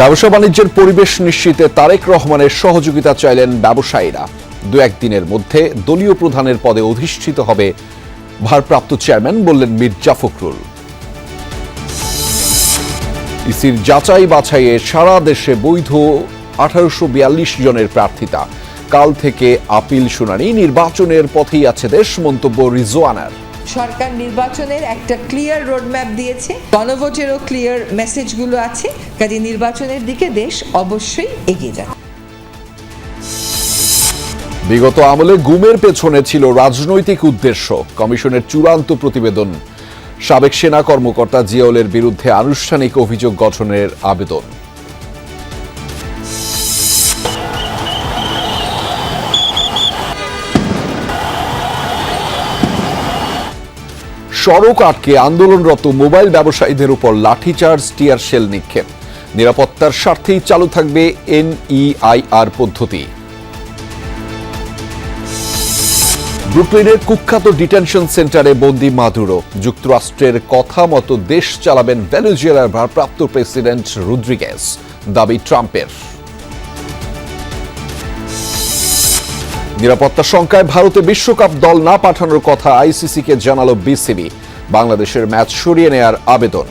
ব্যবসা বাণিজ্যের পরিবেশ নিশ্চিতে তারেক রহমানের সহযোগিতা চাইলেন ব্যবসায়ীরা। দু একদিনের মধ্যে দলীয় প্রধানের পদে অধিষ্ঠিত হবে ভারপ্রাপ্ত চেয়ারম্যান, বললেন মির্জা ফখরুল। ইসির যাচাই বাছাইয়ে সারা দেশে বৈধ আঠারোশো বিয়াল্লিশ জনের প্রার্থিতা। কাল থেকে আপিল শুনানি, নির্বাচনের পথেই আছে দেশ মন্তব্য রিজওয়ানার। সরকার নির্বাচনের একটা ক্লিয়ার রোডম্যাপ দিয়েছে। গণভোটেরও ক্লিয়ার মেসেজগুলো আছে। কাজে নির্বাচনের দিকে দেশ অবশ্যই এগিয়ে যাবে বিগত আমলে গুমের পেছনে ছিল রাজনৈতিক উদ্দেশ্য। কমিশনের চূড়ান্ত প্রতিবেদন। সাবেক সেনা কর্মকর্তা জিয়াউলের বিরুদ্ধে আনুষ্ঠানিক অভিযোগ গঠনের আবেদন। সড়ক আটকে আন্দোলনরত মোবাইল ব্যবসায়ীদের উপর লাঠিচার্জ, টিয়ার শেল নিক্ষেপ। নিরাপত্তার স্বার্থেই চালু থাকবে এনইআইআর পদ্ধতি। ব্রুকলিনের কুখ্যাত ডিটেনশন সেন্টারে বন্দি মাদুরো। যুক্তরাষ্ট্রের কথা মতো দেশ চালাবেন ভেনেজুয়েলার ভারপ্রাপ্ত প্রেসিডেন্ট রুদ্রিগেস দাবি ট্রাম্পের। নিরাপত্তা শঙ্কায় ভারতে বিশ্বকাপ দল না পাঠানোর কথা আইসিসিকে জানালো বিসিবি। বাংলাদেশের ম্যাচ সরিয়ে নেয়ার আবেদন।